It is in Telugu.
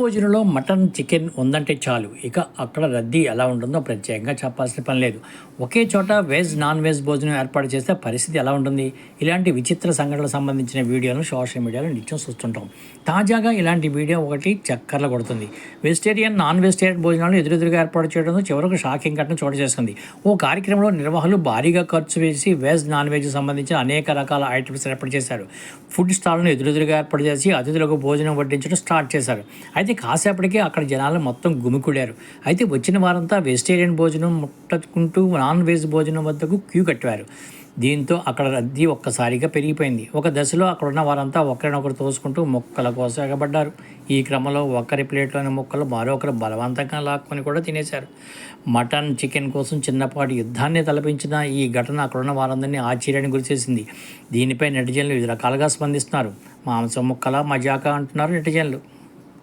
భోజనంలో మటన్ చికెన్ ఉందంటే చాలు. ఇక అక్కడ రద్దీ ఎలా ఉంటుందో ప్రత్యేకంగా చెప్పాల్సిన పని లేదు. ఒకే చోట వెజ్ నాన్ వెజ్ భోజనం ఏర్పాటు చేస్తే పరిస్థితి ఎలా ఉంటుంది? ఇలాంటి విచిత్ర సంఘటనలకు సంబంధించిన వీడియోలను సోషల్ మీడియాలో నిత్యం చూస్తుంటాం. తాజాగా ఇలాంటి వీడియో ఒకటి చక్కర్లు కొడుతుంది. వెజిటేరియన్ నాన్ వెజిటేరియన్ భోజనాలు ఎదురెదురుగా ఏర్పాటు చేయడంతో చివరకు షాకింగ్ ఘటన చోటు చేస్తుంది ఓ కార్యక్రమంలో నిర్వాహకులు భారీగా ఖర్చు వేసి వెజ్ నాన్ వెజ్ సంబంధించిన అనేక రకాల ఐటమ్స్ ఏర్పాటు చేశారు. ఫుడ్ స్టాల్ను ఎదురెదురుగా ఏర్పాటు చేసి అతిథులకు భోజనం వడ్డించడం స్టార్ట్ చేశారు. అయితే కాసేపటికే అక్కడ జనాలు మొత్తం గుమికూడారు. అయితే వచ్చిన వారంతా వెజిటేరియన్ భోజనం ముట్టకుంటూ నాన్ వెజ్ భోజనం వద్దకు క్యూ కట్టారు. దీంతో అక్కడ రద్దీ ఒక్కసారిగా పెరిగిపోయింది. ఒక దశలో అక్కడ ఉన్న వారంతా ఒకరినొకరు తోసుకుంటూ మొక్కల కోసం ఎగబడ్డారు. ఈ క్రమంలో ఒకరి ప్లేట్లోని మొక్కలు మరొకరు బలవంతంగా లాక్కొని కూడా తినేశారు. మటన్ చికెన్ కోసం చిన్నపాటి యుద్ధాన్ని తలపించిన ఈ ఘటన అక్కడున్న వారందరినీ ఆశ్చర్యానికి గురిచేసింది. దీనిపై నెటిజన్లు వివిధ రకాలుగా స్పందిస్తున్నారు. మాంసం ముక్కల మజాకా అంటున్నారు నెటిజన్లు.